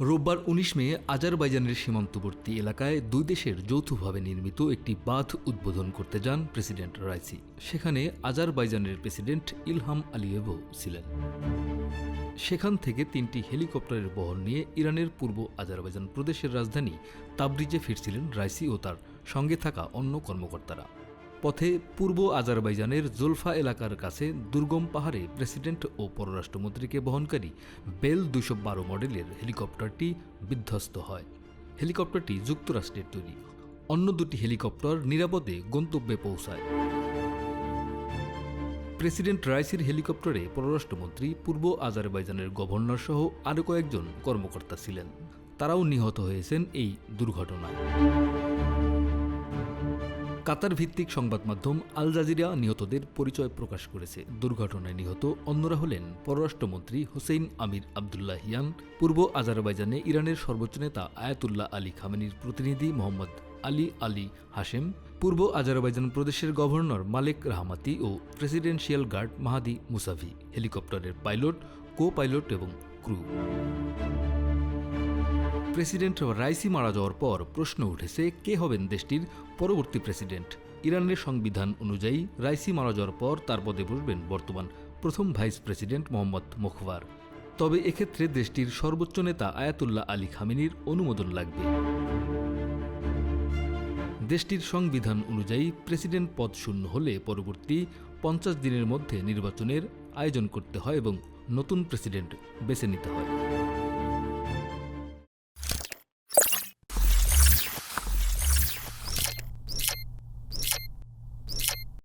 রোববার উনিশ মে আজারবাইজানের সীমান্তবর্তী এলাকায় দুই দেশের যৌথভাবে নির্মিত একটি বাঁধ উদ্বোধন করতে যান প্রেসিডেন্ট রাইসি। সেখানে আজারবাইজানের প্রেসিডেন্ট ইলহাম আলিয়েভও ছিলেন। সেখান থেকে তিনটি হেলিকপ্টারের বহর নিয়ে ইরানের পূর্ব আজারবাইজান প্রদেশের রাজধানী তাবরিজে ফিরছিলেন রাইসি ও তার সঙ্গে থাকা অন্য কর্মকর্তারা। পথে পূর্ব আজারবাইজানের জোলফা এলাকার কাছে দুর্গম পাহাড়ে প্রেসিডেন্ট ও পররাষ্ট্রমন্ত্রীকে বহনকারী বেল দুশো বারো মডেলের হেলিকপ্টারটি বিধ্বস্ত হয়। হেলিকপ্টারটি যুক্তরাষ্ট্রের তৈরি। অন্য দুটি হেলিকপ্টার নিরাপদে গন্তব্যে পৌঁছায়। প্রেসিডেন্ট রাইসির হেলিকপ্টারে পররাষ্ট্রমন্ত্রী পূর্ব আজারবাইজানের গভর্নর সহ আরও কয়েকজন কর্মকর্তা ছিলেন। তারাও নিহত হয়েছেন এই দুর্ঘটনায়। কাতার ভিত্তিক সংবাদ মাধ্যম আল জাজিরা নিহতদের পরিচয় প্রকাশ করেছে। দুর্ঘটনায় নিহত অন্যরা হলেন পররাষ্ট্রমন্ত্রী হোসেইন আমির আবদুল্লাহ হিয়ান পূর্ব আজারবাইজানে ইরানের সর্বোচ্চ নেতা আয়াতুল্লাহ আলী খামেনির প্রতিনিধি মোহাম্মদ আলী আলী হাশেম, পূর্ব আজারবাইজান প্রদেশের গভর্নর মালেক রাহমাতি ও প্রেসিডেন্সিয়াল গার্ড মাহাদি মুসাভি। হেলিকপ্টারের পাইলট কো পাইলট এবং ক্রু। প্রেসিডেন্ট রাইসি মারা যাওয়ার পর প্রশ্ন উঠেছে, কে হবেন দেশটির পরবর্তী প্রেসিডেন্ট? ইরানের সংবিধান অনুযায়ী রাইসি মারা যাওয়ার পর তার পদে বসবেন বর্তমান প্রথম ভাইস প্রেসিডেন্ট মোহাম্মদ মুখবার তবে এক্ষেত্রে দেশটির সর্বোচ্চ নেতা আয়াতুল্লাহ আলী খামেনির অনুমোদন লাগবে। দেশটির সংবিধান অনুযায়ী প্রেসিডেন্ট পদ শূন্য হলে পরবর্তী পঞ্চাশ দিনের মধ্যে নির্বাচনের আয়োজন করতে হয় এবং নতুন প্রেসিডেন্ট বেছে নিতে হয়।